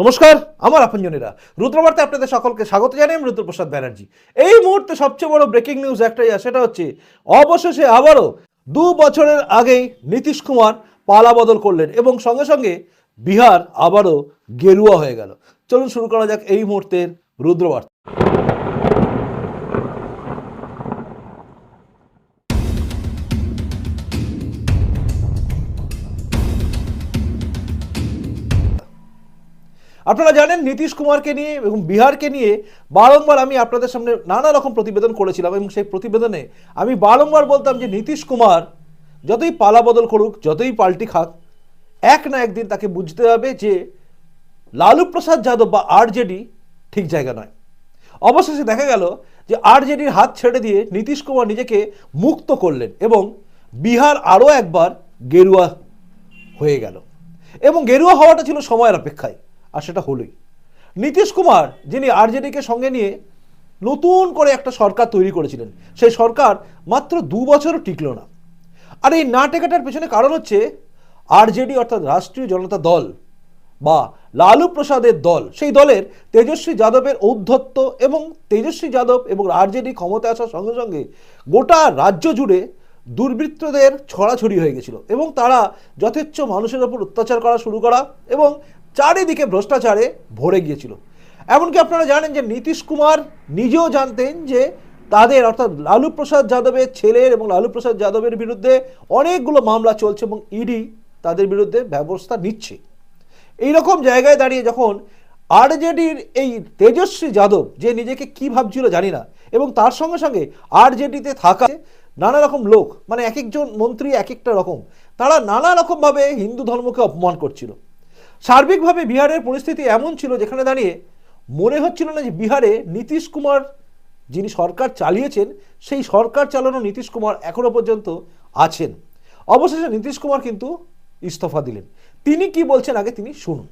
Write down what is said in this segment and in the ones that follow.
নমস্কার, আমার আপনজনেরা। রুদ্রবার্তে আপনাদের সকলকে স্বাগত জানাই আমি রুদ্রপ্রসাদ ব্যানার্জি। এই মুহূর্তে সবচেয়ে বড় ব্রেকিং নিউজ একটাই সেটা হচ্ছে, অবশেষে আবারও দু বছরের আগেই নীতিশ কুমার পালা বদল করলেন এবং সঙ্গে সঙ্গে বিহার আবারও গেরুয়া হয়ে গেল। চলুন শুরু করা যাক এই মুহূর্তের রুদ্রবার্তা। আপনারা জানেন, নীতিশ কুমারকে নিয়ে এবং বিহারকে নিয়ে বারংবার আমি আপনাদের সামনে নানা রকম প্রতিবেদন করেছিলাম এবং সেই প্রতিবেদনে আমি বারংবার বলতাম যে, নীতিশ কুমার যতই পালা বদল করুক, যতই পাল্টি খাক, এক না একদিন তাকে বুঝতে হবে যে, লালু প্রসাদ যাদব বা আরজেডি ঠিক জায়গা নয়। অবশেষে দেখা গেল যে, আরজেডির হাত ছেড়ে দিয়ে নীতিশ কুমার নিজেকে মুক্ত করলেন এবং বিহার আরও একবার গেরুয়া হয়ে গেল। এবং গেরুয়া হওয়াটা ছিল সময়ের অপেক্ষায়। আর সেটা হলোই। নীতিশ কুমার, যিনি আরজেডিকে সঙ্গে নিয়ে নতুন করে একটা সরকার তৈরি করেছিলেন, সেই সরকার মাত্র দু বছরও টিকল না। আর এই না টেকাটার পেছনে কারণ হচ্ছে আরজেডি অর্থাৎ রাষ্ট্রীয় জনতা দল বা লালু প্রসাদের দল, সেই দলের তেজস্বী যাদবের ঔদ্ধত্য এবং তেজস্বী যাদব এবং আরজেডি ক্ষমতায় আসার সঙ্গে সঙ্গে গোটা রাজ্য জুড়ে দুর্বৃত্তদের ছড়াছড়ি হয়ে গেছিল এবং তারা যথেচ্ছ মানুষের ওপর অত্যাচার করা শুরু করা এবং চারিদিকে ভ্রষ্টাচারে ভরে গিয়েছিল। এমনকি আপনারা জানেন যে নীতিশ কুমার নিজেও জানতেন যে তাদের, অর্থাৎ লালু প্রসাদ যাদবের ছেলের এবং লালু প্রসাদ যাদবের বিরুদ্ধে অনেকগুলো মামলা চলছে এবং ইডি তাদের বিরুদ্ধে ব্যবস্থা নিচ্ছে। এইরকম জায়গায় দাঁড়িয়ে যখন আরজেডির এই তেজস্বী যাদব, যে নিজেকে কি ভাবছিল জানি না, এবং তার সঙ্গে সঙ্গে আরজেডিতে থাকা নানা রকম লোক মানে এক একজন মন্ত্রী এক একটা রকম, তারা নানা রকমভাবে হিন্দু ধর্মকে অপমান করছিল। সার্বিকভাবে বিহারের পরিস্থিতি এমন ছিল যেখানে দাঁড়িয়ে মনে হচ্ছিল না যে বিহারে নীতিশ কুমার যিনি সরকার চালিয়েছেন সেই সরকার চালানো নীতিশ কুমার এখনো পর্যন্ত আছেন অবশেষে নীতিশ কুমার কিন্তু ইস্তফা দিলেন তিনি কি বলছেন আগে তিনি শুনুন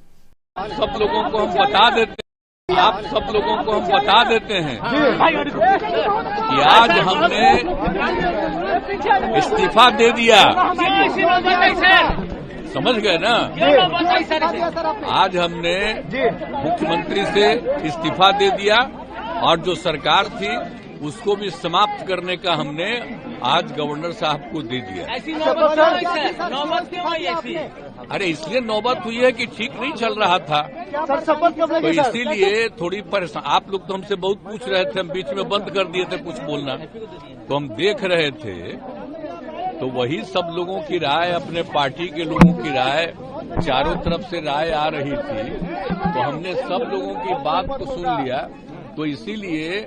सब लोगों को हम बता देते हैं आप सब लोगों को हम बता देते हैं कि आज हमने इस्तीफा दे दिया समझ गए ना? आज हमने मुख्यमंत्री से इस्तीफा दे दिया और जो सरकार थी उसको भी समाप्त करने का हमने आज गवर्नर साहब को दे दिया। ऐसी नौबत क्यों आई सर? नौबत क्यों आई ऐसी? अरे इसलिए नौबत हुई है कि ठीक नहीं चल रहा था। सर शपथ कब तो इसीलिए थोड़ी परेशान आप लोग तो हमसे बहुत पूछ रहे थे हम बीच में बंद कर दिए थे कुछ बोलना। तो हम देख रहे थे तो वही सब लोगों की राय अपने पार्टी के लोगों की राय चारों तरफ़ से राय आ रही थी। तो हमने सब लोगों की बात को सुन लिया। तो इसीलिए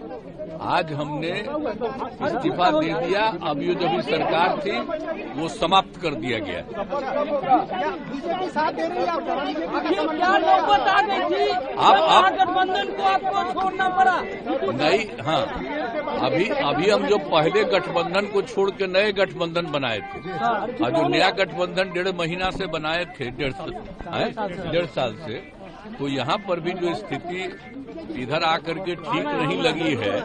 आज हमने इस्तीफा दे दिया। अब ये जो भी सरकार थी वो समाप्त कर दिया गया। आप- आप- महागठबंधन को आपको छोड़ना पड़ा। नहीं हाँ। अभी अभी हम जो पहले गठबंधन को छोड़ के नए गठबंधन बनाए थे और जो नया गठबंधन डेढ़ महीना से बनाए थे, डेढ़ हैं? डेढ़ साल से तो यहाँ पर भी जो स्थिति इधर आकर के ठीक नहीं लगी है,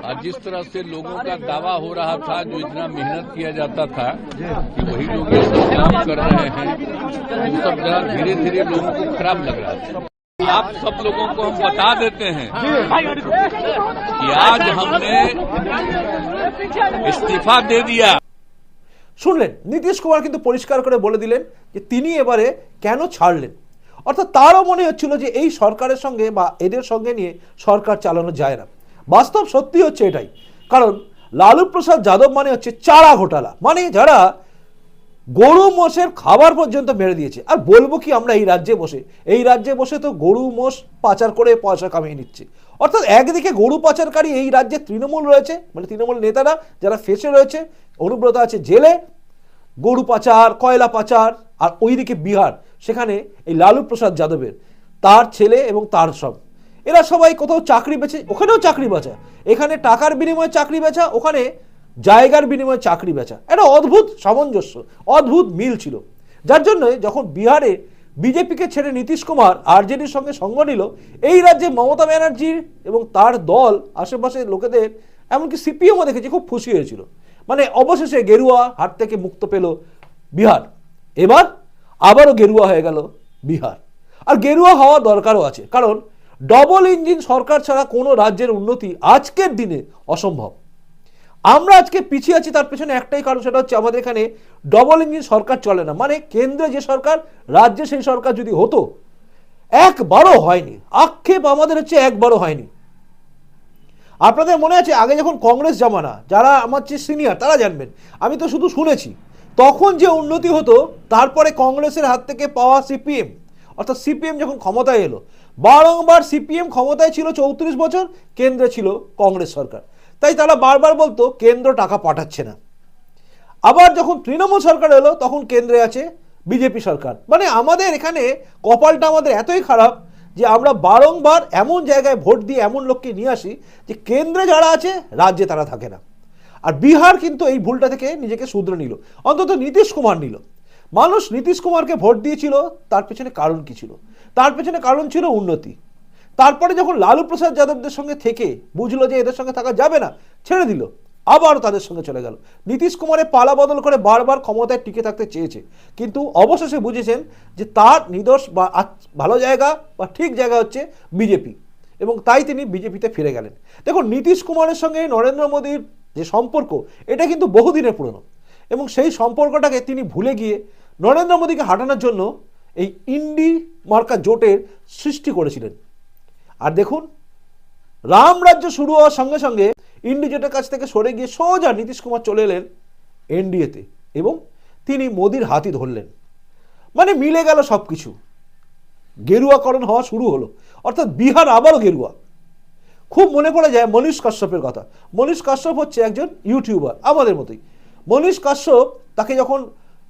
और जिस तरह से लोगों का दावा हो रहा था, जो इतना मेहनत किया जाता था, कि वही लोग काम कर रहे हैं, वो सब जरा धीरे धीरे लोगों को खराब लग रहा था आप सब लोगों को हम बता देते हैं कि आज हमने इस्तीफा दे दिया শুনলেন নীতিশ কুমার কিন্তু পরিষ্কার করে বলে দিলেন যে তিনি এবারে কেন ছাড়লেন অর্থাৎ তারও মনে হচ্ছিল যে এই সরকারের সঙ্গে বা এদের সঙ্গে নিয়ে সরকার চালানো যায় না বাস্তব সত্যি হচ্ছে এটাই কারণ লালু প্রসাদ যাদব মানে হচ্ছে চারা ঘোটালা মানে যারা গরু মোষের খাবার পর্যন্ত মেরে দিয়েছে। আর বলব কি আমরা এই রাজ্যে বসে? এই রাজ্যে বসে তো গরু মোষ পাচার করে পয়সা কামিয়ে নিচ্ছে। অর্থাৎ একদিকে গরু পাচারকারী এই রাজ্যে তৃণমূল রয়েছে মানে তৃণমূল নেতারা যারা ফেসে রয়েছে, অনুব্রত আছে জেলে, গরু পাচার, কয়লা পাচার, আর ওইদিকে বিহার, সেখানে এই লালু প্রসাদ যাদবের, তার ছেলে এবং তার সব। এরা সবাই কোথাও চাকরি বেছে ওখানেও চাকরি বেচা। এখানে টাকার বিনিময়ে চাকরি বেচা, ওখানে জায়গার বিনিময়ে চাকরি বেচা। একটা অদ্ভুত সামঞ্জস্য, অদ্ভুত মিল ছিল। যার জন্য যখন বিহারে বিজেপিকে ছেড়ে নীতিশ কুমার, আরজেডির সঙ্গে সঙ্গ নিল, এই রাজ্যে মমতা ব্যানার্জির এবং তার দল, আশেপাশের লোকেদের, এমনকি সিপিএমও দেখেছি, খুব খুশি হয়েছিল। মানে অবশেষে গেরুয়া হাত থেকে মুক্ত পেল বিহার। এবার আবারও গেরুয়া হয়ে গেল বিহার। আর গেরুয়া হওয়া দরকারও আছে, কারণ ডবল ইঞ্জিন সরকার ছাড়া কোনো রাজ্যের উন্নতি আজকের দিনে অসম্ভব। আমরা আজকে পিছিয়ে আছি, তার পেছনে একটাই কারণ, সেটা হচ্ছে আমাদের এখানে ডবল ইঞ্জিন সরকার চলে না। মানে কেন্দ্রে যে সরকার, রাজ্যে সেই সরকার যদি হতো, একবারও হয়নি। আক্ষেপ আমাদের হচ্ছে একবারও হয়নি। আপনাদের মনে আছে, আগে যখন কংগ্রেস জামানা, যারা আমার চেয়ে সিনিয়র তারা জানবেন। আমি তো শুধু শুনেছি। তখন যে উন্নতি হতো, তারপরে কংগ্রেসের হাত থেকে পাওয়া সিপিএম, অর্থাৎ সিপিএম যখন ক্ষমতায় এলো, বারংবার সিপিএম ক্ষমতায় ছিল চৌত্রিশ বছর, কেন্দ্রে ছিল কংগ্রেস সরকার। তাই তারা বারবার বলতো, কেন্দ্র টাকা পাঠাচ্ছে না। আবার যখন তৃণমূল সরকার এলো, তখন কেন্দ্রে আছে বিজেপি সরকার। মানে আমাদের এখানে কপালটা আমাদের এতই খারাপ যে আমরা বারংবার এমন জায়গায় ভোট দিয়ে এমন লোককে নিয়ে আসি যে কেন্দ্রে যারা আছে, রাজ্যে তারা থাকে না। আর বিহার কিন্তু এই ভুলটা থেকে নিজেকে শুধরে নিল। অন্তত নীতিশ কুমার নিল। মানুষ নীতিশ কুমারকে ভোট দিয়েছিল, তার পেছনে কারণ কি ছিল? তার পেছনে কারণ ছিল উন্নতি। তারপরে যখন লালু প্রসাদ যাদবদের সঙ্গে থেকে বুঝলো যে এদের সঙ্গে থাকা যাবে না, ছেড়ে দিল। আবারও তাদের সঙ্গে চলে গেল। নীতিশ কুমারের পালা বদল করে বারবার ক্ষমতায় টিকে থাকতে চেয়েছে। কিন্তু অবশেষে বুঝেছেন যে তার নিদর্শ বা ভালো জায়গা বা ঠিক জায়গা হচ্ছে বিজেপি। এবং তাই তিনি বিজেপিতে ফিরে গেলেন। দেখুন, নীতিশ কুমারের সঙ্গে নরেন্দ্র মোদীর যে সম্পর্ক, এটা কিন্তু বহুদিনের পুরনো। এবং সেই সম্পর্কটাকে তিনি ভুলে গিয়ে নরেন্দ্র মোদীকে হাঁটানোর জন্য এই ইন্ডি মার্কা জোটের সৃষ্টি করেছিলেন। আর দেখুন, রাম রাজ্য শুরু হওয়ার সঙ্গে সঙ্গে ইন্ডিজেটের কাছ থেকে সরে গিয়ে সোজা নীতিশ কুমার চলে এলেন এনডিএতে এবং তিনি মোদির হাতই ধরলেন। মানে মিলে গেল সব কিছু গেরুয়াকরণ হওয়া শুরু হলো। অর্থাৎ বিহার আবারও গেরুয়া। খুব মনে পড়ে যায় মনীষ কাশ্যপের কথা। মনীষ কাশ্যপ হচ্ছে একজন ইউটিউবার, আমাদের মতোই। মনীষ কাশ্যপ তাকে যখন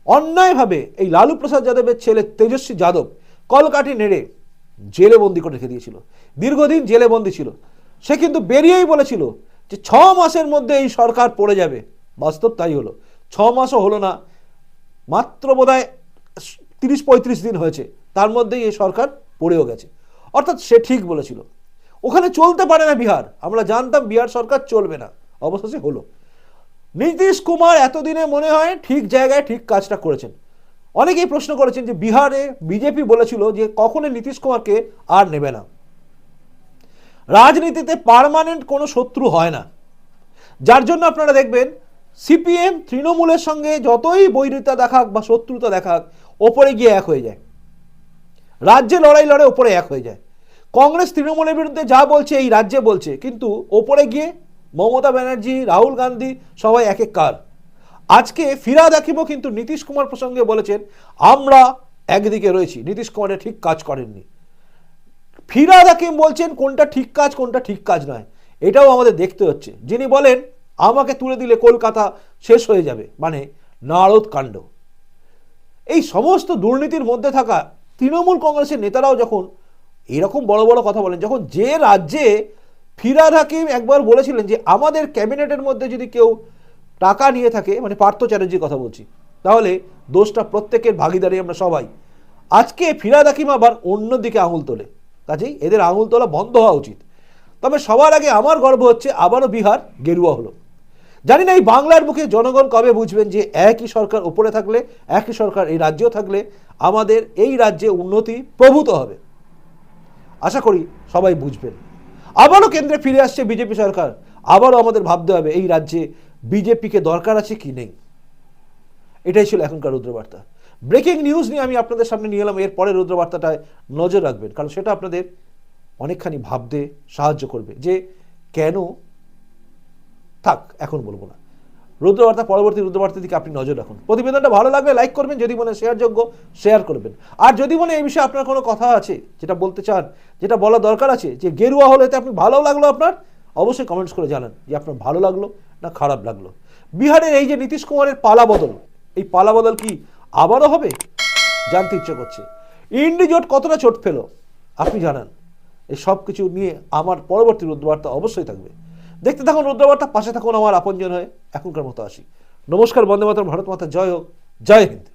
অন্যায়ভাবে এই লালু প্রসাদ যাদবের ছেলে তেজস্বী যাদব কলকাঠি নেড়ে জেলে বন্দি করে রেখে দিয়েছিল। দীর্ঘদিন জেলে বন্দি ছিল। সে কিন্তু বেরিয়েই বলেছিল যে ছ মাসের মধ্যে এই সরকার পড়ে যাবে। বাস্তব তাই হলো। ছ মাসও হলো না। মাত্র বোধহয় তিরিশ পঁয়ত্রিশ দিন হয়েছে। তার মধ্যেই এই সরকার পড়েও গেছে। অর্থাৎ সে ঠিক বলেছিল। ওখানে চলতে পারে না বিহার। আমরা জানতাম বিহার সরকার চলবে না। অবশেষে হলো। নীতিশ কুমার এতদিনে মনে হয় ঠিক জায়গায় ঠিক কাজটা করেছেন। অনেকেই প্রশ্ন করেছেন যে বিহারে বিজেপি বলেছিল যে কখনোই নীতিশ কুমারকে আর নেবে না। রাজনীতিতে পার্মানেন্ট কোনো শত্রু হয় না। যার জন্য আপনারা দেখবেন সিপিএম তৃণমূলের সঙ্গে যতই বৈরিতা দেখাক বা শত্রুতা দেখাক, ওপরে গিয়ে এক হয়ে যায়। রাজ্যে লড়াই লড়ে ওপরে এক হয়ে যায়। কংগ্রেস তৃণমূলের বিরুদ্ধে যা বলছে এই রাজ্যে বলছে, কিন্তু ওপরে গিয়ে মমতা ব্যানার্জি, রাহুল গান্ধী সবাই এক এক কার। আজকে ফিরাদ হাকিমও কিন্তু নীতিশ কুমার প্রসঙ্গে বলেছেন, আমরা একদিকে রয়েছি, নীতিশ কুমারের ঠিক কাজ করেননি। ফিরাদ হাকিম বলছেন, কোনটা ঠিক কাজ, কোনটা ঠিক কাজ নয়। এটাও আমাদের দেখতে হচ্ছে। যিনি বলেন, আমাকে তুলে দিলে কলকাতা শেষ হয়ে যাবে। মানে নারদ কাণ্ড। এই সমস্ত দুর্নীতির মধ্যে থাকা তৃণমূল কংগ্রেসের নেতারাও যখন এরকম বড় বড় কথা বলেন, যখন যে রাজ্যে ফিরাদ হাকিম একবার বলেছিলেন যে, আমাদের ক্যাবিনেটের মধ্যে যদি কেউ টাকা নিয়ে থাকে মানে পার্থ চ্যাটার্জির কথা বলছি। তাহলে দোষটা প্রত্যেকের ভাগিদারি আমরা সবাই। আজকে ফিরাদ হাকিম আবার অন্যদিকে আঙুল তোলে। কাজেই এদের আঙুল তোলা বন্ধ হওয়া উচিত। তবে সবার আগে আমার গর্ব হচ্ছে, আবারও বিহার গেরুয়া হলো। জানি না এই বাংলার মুখে জনগণ কবে বুঝবেন যে একই সরকার উপরে থাকলে, একই সরকার এই রাজ্যেও থাকলে আমাদের এই রাজ্যে উন্নতি প্রভূত হবে। আশা করি সবাই বুঝবেন। আবারও কেন্দ্রে ফিরে আসছে বিজেপি সরকার। আবারও আমাদের ভাবতে হবে, এই রাজ্যে বিজেপিকে দরকার আছে কি নেই? এটাই ছিল এখনকার রুদ্রবার্তা। ব্রেকিং নিউজ নিয়ে আমি আপনাদের সামনে নিয়ে এলাম, এর পরে রুদ্রবার্তাটায় নজর রাখবেন, কারণ সেটা আপনাদের অনেকখানি ভাবতে সাহায্য করবে যে কেন থাক, এখন বলব না। রুদ্রবার্তা, পরবর্তী রুদ্রবার্তার দিকে আপনি নজর রাখুন। প্রতিবেদনটা ভালো লাগলে লাইক করবেন, যদি মনে শেয়ারযোগ্য, শেয়ার করবেন। আর যদি মনে এই বিষয়ে আপনার কোনো কথা আছে, যেটা বলতে চান, যেটা বলা দরকার আছে, যে গেরুয়া হলে আপনি ভালো লাগল আপনার, অবশ্যই কমেন্টস করে জানান যে আপনার ভালো লাগল। না খারাপ লাগল। বিহারের এই যে নীতিশ কুমারের পালা বদল, এই পালা বদল কি আবারও হবে? জানতে ইচ্ছে করছে। ইন্ডি জোট কতটা চোট ফেল? আপনি জানান। এই সব কিছু নিয়ে আমার পরবর্তী রুদ্রবার্তা অবশ্যই থাকবে। দেখতে থাকুন রুদ্রবার্তা, পাশে থাকুন আমার আপনজন হয়ে এখনকার মতো আসি। নমস্কার, বন্দে মাতরম, ভারত মাতা, জয় হোক। জয় হিন্দ।